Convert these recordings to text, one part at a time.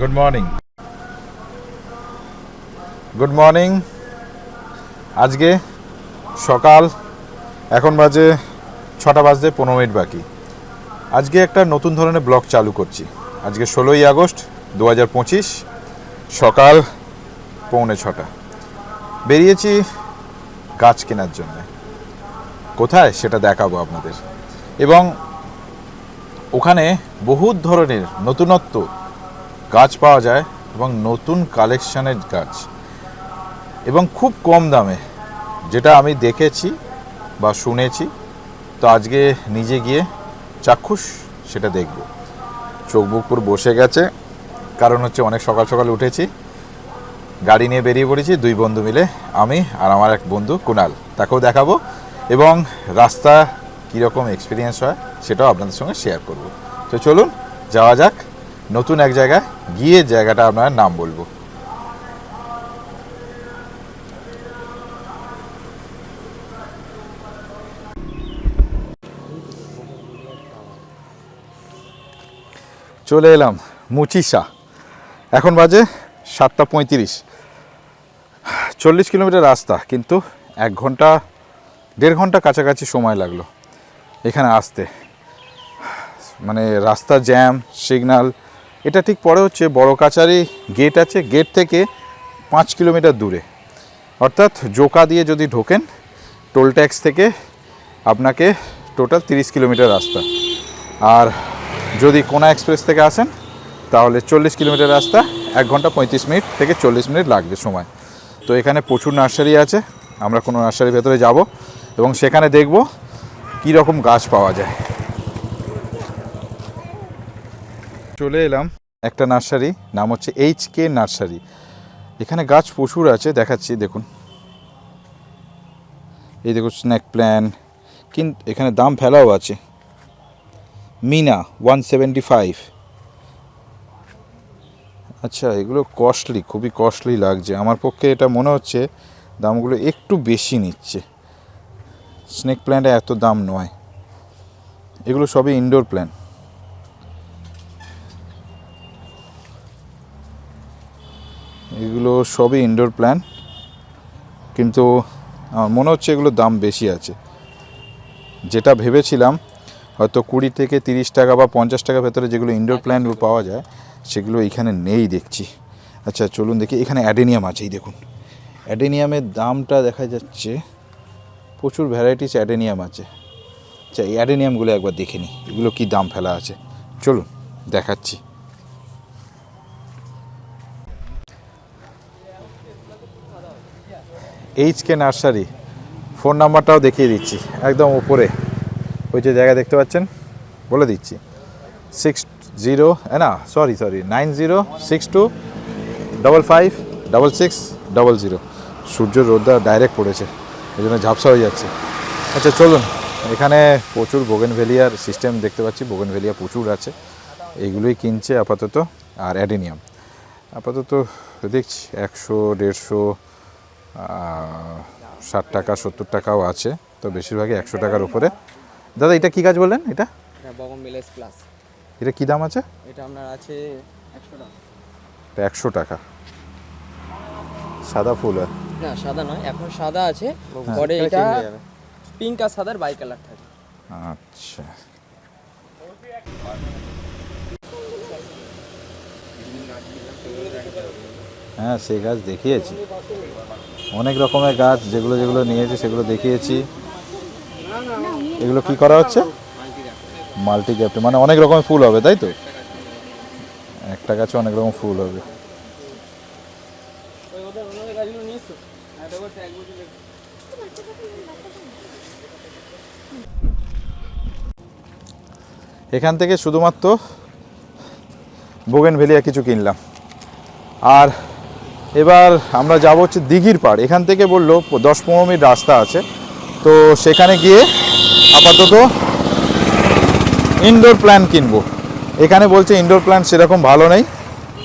Good morning good morning আজকে সকাল, এখন বাজে ছটা বাজতে পনেরো মিনিট বাকি। আজকে একটা নতুন ধরনের ব্লগ চালু করছি। আজকে ষোলোই আগস্ট দু হাজার পঁচিশ, সকাল পৌনে ছটা। বেরিয়েছি গাছ কেনার জন্য। কোথায়? সেটা দেখাবো আপনাদের। এবং ওখানে বহুত ধরনের নতুনত্ব গাছ পাওয়া যায় এবং নতুন কালেকশানের গাছ। এবং খুব কম দামে, যেটা আমি দেখেছি বা শুনেছি, তো আজকে নিজে গিয়ে চাক্ষুষ সেটা দেখব। চোখ বুক পুরো বসে গেছে, কারণ হচ্ছে অনেক সকাল সকাল উঠেছি, গাড়ি নিয়ে বেরিয়ে পড়েছি, দুই বন্ধু মিলে, আমি আর আমার এক বন্ধু কুনাল, তাকেও দেখাবো, এবং রাস্তা কীরকম এক্সপিরিয়েন্স হয় সেটাও আপনাদের সঙ্গে শেয়ার করব। তো চলুন, যাওয়া যাক নতুন এক জায়গায় গিয়ে জায়গাটা আপনার নাম বলব। চলে এলাম মুচিসা। এখন বাজে সাতটা পঁয়ত্রিশ। চল্লিশ কিলোমিটার রাস্তা, কিন্তু এক ঘণ্টা, দেড় ঘণ্টা কাছাকাছি সময় লাগল এখানে আসতে। মানে রাস্তা জ্যাম, সিগনাল এটা ঠিক পরে হচ্ছে, বড় কাচারি গেট আছে গেট থেকে পাঁচ কিলোমিটার দূরে। অর্থাৎ জোকা দিয়ে যদি ঢোকেন টোল ট্যাক্স থেকে আপনাকে টোটাল তিরিশ কিলোমিটার রাস্তা। আর যদি কোনা এক্সপ্রেস থেকে আসেন, তাহলে চল্লিশ কিলোমিটার রাস্তা, এক ঘণ্টা পঁয়ত্রিশ মিনিট থেকে চল্লিশ মিনিট লাগবে সময়। তো এখানে প্রচুর নার্সারি আছে, আমরা কোনো নার্সারির ভেতরে যাব এবং সেখানে দেখব কী রকম গাছ পাওয়া যায়। চলে এলাম একটা নার্সারি, নাম হচ্ছে এইচ কে নার্সারি। এখানে গাছ প্রচুর আছে, দেখাচ্ছি, দেখুন। এই দেখুন স্ন্যাক প্ল্যান কিন্তু এখানে দাম ফেলাও আছে। মিনা ওয়ান সেভেন্টি ফাইভ আচ্ছা এগুলো কস্টলি খুবই কস্টলি লাগছে। আমার পক্ষে এটা মনে হচ্ছে দামগুলো একটু বেশি নিচ্ছে। স্নেক প্ল্যান্টে এত দাম নয়। এগুলো সবই ইনডোর প্ল্যান এগুলো সবই ইনডোর প্ল্যান কিন্তু আমার মনে হচ্ছে এগুলোর দাম বেশি আছে। যেটা ভেবেছিলাম, হয়তো কুড়ি থেকে তিরিশ টাকা বা পঞ্চাশ টাকার ভেতরে যেগুলো ইনডোর প্ল্যান্টগুলো পাওয়া যায়, সেগুলো এখানে নেই দেখছি। আচ্ছা চলুন দেখি, এখানে অ্যাডেনিয়াম আছে, এই দেখুন। অ্যাডেনিয়ামের দামটা দেখা যাচ্ছে, প্রচুর ভ্যারাইটিস অ্যাডেনিয়াম আছে। আচ্ছা এই অ্যাডেনিয়ামগুলো একবার দেখে নিই, এগুলো কী দাম ফেলা আছে? চলুন, দেখাচ্ছি। এইচ কে নার্সারি ফোন নাম্বারটাও দেখিয়ে দিচ্ছি, একদম উপরে। ওই যে জায়গা দেখতে পাচ্ছেন? বলে দিচ্ছি। সিক্স জিরো না sorry sorry nine zero six two double five double six double zero সূর্যের রোদটা ডাইরেক্ট পড়েছে, এই জন্য ঝাপসা হয়ে যাচ্ছে। আচ্ছা চলুন। এখানে প্রচুর বোগেনভেলিয়ার সিস্টেম দেখতে পাচ্ছি। বোগেনভেলিয়া প্রচুর আছে। এইগুলোই কিনছে আপাতত, আর অ্যাডেনিয়াম। আপাতত দেখছি, একশো, দেড়শো ষাট টাকা সত্তর টাকাও আছে তো বেশিরভাগই একশো টাকার উপরে। দাদা এটা কী গাছ বললেন? এটা? মিলেস প্লাস। এটা কী দাম আছে? এটা আপনার আছে একশো টাকা। এটা একশো টাকা। সাদা ফুল আর না সাদা নয় এখন সাদা আছে। হ্যাঁ। পরে এটা পিঙ্ক আর সাদার বাই কালার থাকে। আচ্ছা। হ্যাঁ সেই গাছ দেখিয়েছি। অনেক রকমের গাছ, যেগুলো যেগুলো নিয়েছি, সেগুলো দেখিয়েছি। এগুলো কি করা হচ্ছে? মাল্টি গ্যাপটে মানে অনেক রকমের ফুল হবে, তাই তো? একটা গাছে অনেক রকম ফুল হবে। এখান থেকে শুধুমাত্র বোগেন ভেলিয়া কিছু কিনলাম। আর এবার আমরা যাব হচ্ছে দিঘির পাড়। এখান থেকে বলল, দশ পনেরো মিনিট রাস্তা আছে। তো সেখানে গিয়ে আপাতত ইনডোর প্ল্যান কিনবো। এখানে বলছে ইনডোর প্ল্যান সেরকম ভালো নেই।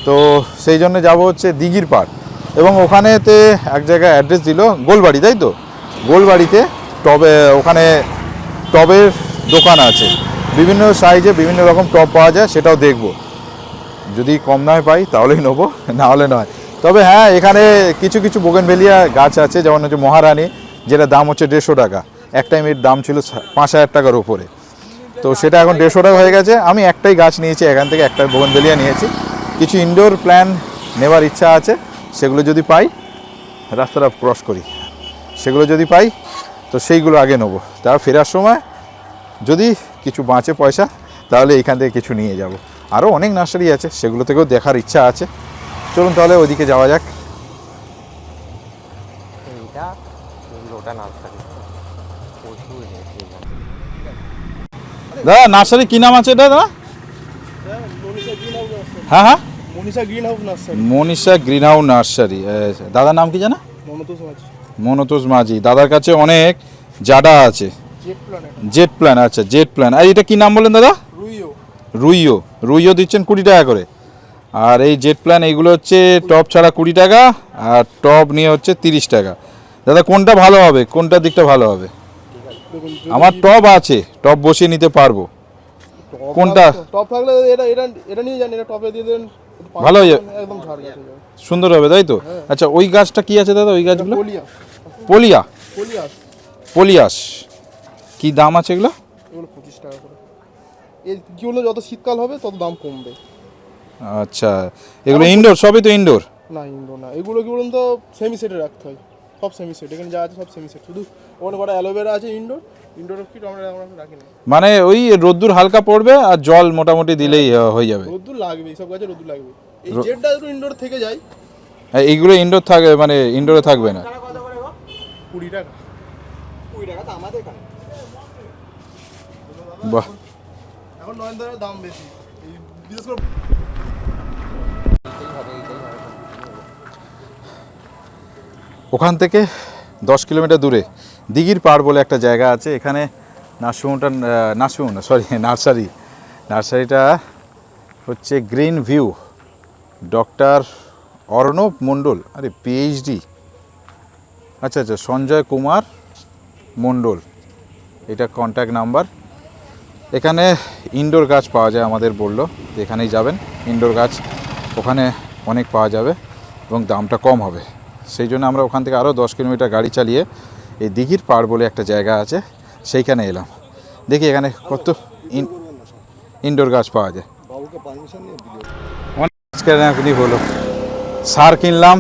তো সেই জন্য যাব হচ্ছে দিঘির পাড়। এবং ওখানেতে এক জায়গায় অ্যাড্রেস দিল গোলবাড়ি, তাই তো? গোলবাড়িতে টবে, ওখানে টবের দোকান আছে। বিভিন্ন সাইজে বিভিন্ন রকম টব পাওয়া যায়, সেটাও দেখব। যদি কম দামে পাই তাহলেই নেব, না হলে নয়। তবে হ্যাঁ এখানে কিছু কিছু বোগেনভেলিয়া গাছ আছে, যেমন হচ্ছে মহারানী যেটা দাম হচ্ছে দেড়শো টাকা। এক টাইম এর দাম ছিল পাঁচ হাজার টাকার উপরে। তো সেটা এখন দেড়শো টাকা হয়ে গেছে। আমি একটাই গাছ নিয়েছি, এখান থেকে একটা বোগেনভেলিয়া নিয়েছি। কিছু ইনডোর প্ল্যান নেওয়ার ইচ্ছা আছে, সেগুলো যদি পাই, রাস্তাটা ক্রস করি। সেগুলো যদি পাই, তো সেইগুলো আগে নেব। তার ফেরার সময় যদি কিছু বাঁচে পয়সা, তাহলে এখান থেকে কিছু নিয়ে যাব। আরও অনেক নার্সারি আছে, সেগুলো থেকেও দেখার ইচ্ছা আছে। চলুন তাহলে ওইদিকে যাওয়া যাক। এইটা ওটা নার্সারি। দাদা নার্সারি কী নাম আছে এটা দাদা? হ্যাঁ হ্যাঁ। Manisha green house nursery. Manisha green house nursery দাদার নাম কি জানা? মনতোষ মাঝি। দাদার কাছে অনেক জাডা আছে। জেট প্ল্যান আচ্ছা জেট প্ল্যান। আর এটা কি নাম বললেন দাদা? রুইও। রুইও। রুইও দিচ্ছেন কুড়ি টাকা করে। আর এই জেট প্ল্যান এইগুলো হচ্ছে টপ ছাড়া কুড়ি টাকা আর টপ নিয়ে হচ্ছে তিরিশ টাকা। দাদা কোনটা ভালো হবে? কোনটা দিকটা ভালো হবে? আমার টপ আছে টপ বসিয়ে নিতে পারব। কোনটা? টপ থাকলে এটা এটা এটা নিয়ে যান এটা টপে দিয়ে দেন ভালো হয়ে যাবে। একদম সুন্দর হবে তাই তো? আচ্ছা ওই গাছটা কি আছে দাদা ওই গাছগুলো? পলিয়া পলিয়া? পলিয়াস। কি দাম আছে এগুলো? পঁচিশ টাকা করে। এর কিগুলো যত শীতকাল হবে তত দাম কমবে। আচ্ছা এগুলো ইনডোর সবই তো ইনডোর না ইনডোর না। এগুলো কি বলুন তো সেমি সেটে রাখতে হয়। সব সেমি সেট এখানে যা আছে সব সেমি সেট শুধু ওখানে কটা অ্যালোভেরা আছে ইনডোর ইনডোর কি আমরা আমরা রাখি না। মানে ওই রোদ্দুর হালকা পড়বে আর জল মোটামুটি দিলেই হয়ে যাবে। রোদ্দুর লাগবে এইসব গাছে রোদ্দুর লাগবে। এই জেটটা একটু ইনডোর থেকে যায়। হ্যাঁ, এইগুলো ইনডোর থাকবে মানে ইনডোরে থাকবে না। কুড়ি টাকা। কুড়ি টাকা তো আমাদের এখানে। বাহ। এখন নয়নতারার দাম বেশি। এই বিশেষ করে ওখান থেকে দশ কিলোমিটার দূরে, দিঘির পাড় বলে একটা জায়গা আছে, এখানে নার্সিংহোমটা নার্সিংহোম না সরি নার্সারি। নার্সারিটা হচ্ছে green view. Doctor Arnab Mondal, আরে পিএইচডি আচ্ছা আচ্ছা সঞ্জয় কুমার মণ্ডল, এটা কন্ট্যাক্ট নাম্বার এখানে ইনডোর গাছ পাওয়া যায় আমাদের বলল এখানেই যাবেন ইনডোর গাছ। ওখানে অনেক পাওয়া যাবে এবং দামটা কম হবে। সেই জন্য আমরা ওখান থেকে আরও দশ কিলোমিটার গাড়ি চালিয়ে এই দিঘির পাড় বলে একটা জায়গা আছে, সেইখানে এলাম। দেখি এখানে কত ইন ইনডোর গাছ পাওয়া যায়। অনেক হলো। সার কিনলাম।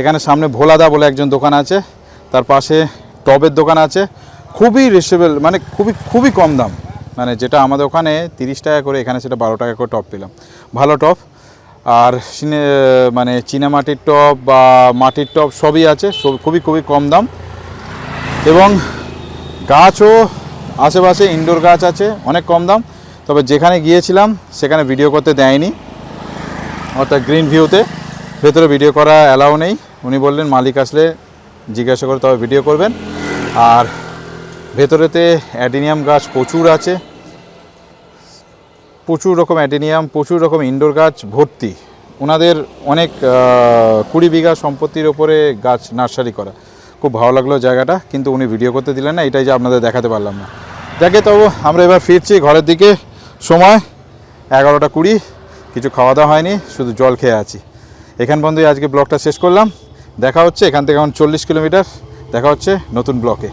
এখানে সামনে ভোলাদা বলে একজন দোকান আছে, তার পাশে টবের দোকান আছে। খুবই রিসেবল মানে খুবই খুবই কম দাম। মানে যেটা আমাদের ওখানে তিরিশ টাকা করে, এখানে সেটা বারো টাকা করে টপ পেলাম। ভালো টপ আর মানে চীনামাটির টপ বা মাটির টপ সবই আছে, সব খুবই খুবই কম দাম। এবং গাছও আশেপাশে ইনডোর গাছ আছে, অনেক কম দাম। তবে যেখানে গিয়েছিলাম, সেখানে ভিডিও করতে দেয়নি। অর্থাৎ গ্রিন ভিউতে ভেতরে ভিডিও করা অ্যালাউ নেই। উনি বললেন, মালিক আসলে জিজ্ঞাসা করে তবে ভিডিও করবেন। আর ভেতরেতে অ্যাডিনিয়াম গাছ প্রচুর আছে। প্রচুর রকম অ্যাডিনিয়াম, প্রচুর রকম ইনডোর গাছ ভর্তি। ওনাদের অনেক কুড়ি বিঘা সম্পত্তির ওপরে গাছ নার্সারি করা। খুব ভালো লাগল জায়গাটা, কিন্তু উনি ভিডিও করতে দিলেন না, এটাই যে আপনাদের দেখাতে পারলাম না। যাকে তবু আমরা এবার ফিরছি ঘরের দিকে। সময় এগারোটা কুড়ি, কিছু খাওয়া দাওয়া হয়নি, শুধু জল খেয়ে আছি। এখান পর্যন্তই আজকে ব্লগটা শেষ করলাম। দেখা হচ্ছে এখান থেকে এখন চল্লিশ কিলোমিটার। দেখা হচ্ছে নতুন ব্লকে।